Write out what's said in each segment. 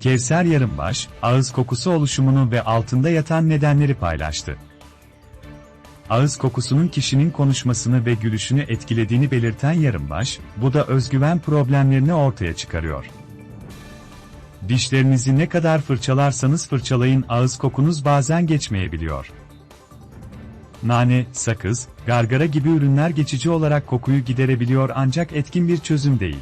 Kevser Yarımbaş, ağız kokusu oluşumunu ve altında yatan nedenleri paylaştı. Ağız kokusunun kişinin konuşmasını ve gülüşünü etkilediğini belirten Yarımbaş, bu da özgüven problemlerini ortaya çıkarıyor. Dişlerinizi ne kadar fırçalarsanız fırçalayın ağız kokunuz bazen geçmeyebiliyor. Nane, sakız, gargara gibi ürünler geçici olarak kokuyu giderebiliyor ancak etkin bir çözüm değil.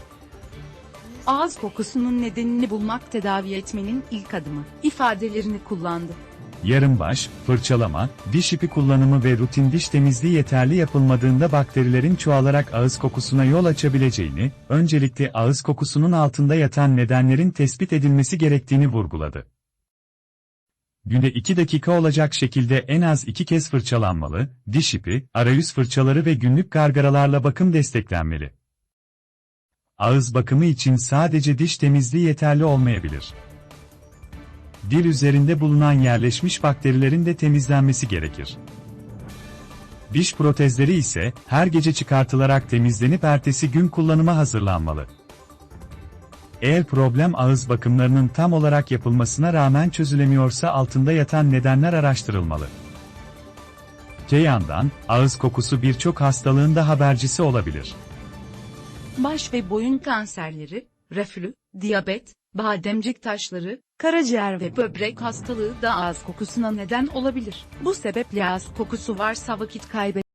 Ağız kokusunun nedenini bulmak tedavi etmenin ilk adımı ifadelerini kullandı. Yarımbaş, fırçalama, diş ipi kullanımı ve rutin diş temizliği yeterli yapılmadığında bakterilerin çoğalarak ağız kokusuna yol açabileceğini, öncelikle ağız kokusunun altında yatan nedenlerin tespit edilmesi gerektiğini vurguladı. Günde 2 dakika olacak şekilde en az 2 kez fırçalanmalı, diş ipi, arayüz fırçaları ve günlük gargaralarla bakım desteklenmeli. Ağız bakımı için sadece diş temizliği yeterli olmayabilir. Dil üzerinde bulunan yerleşmiş bakterilerin de temizlenmesi gerekir. Diş protezleri ise her gece çıkartılarak temizlenip ertesi gün kullanıma hazırlanmalı. Eğer problem ağız bakımlarının tam olarak yapılmasına rağmen çözülemiyorsa altında yatan nedenler araştırılmalı. Öte yandan, ağız kokusu birçok hastalığın da habercisi olabilir. Baş ve boyun kanserleri, reflü, diyabet, bademcik taşları, karaciğer ve böbrek hastalığı da ağız kokusuna neden olabilir. Bu sebeple ağız kokusu varsa vakit kaybetmeyin.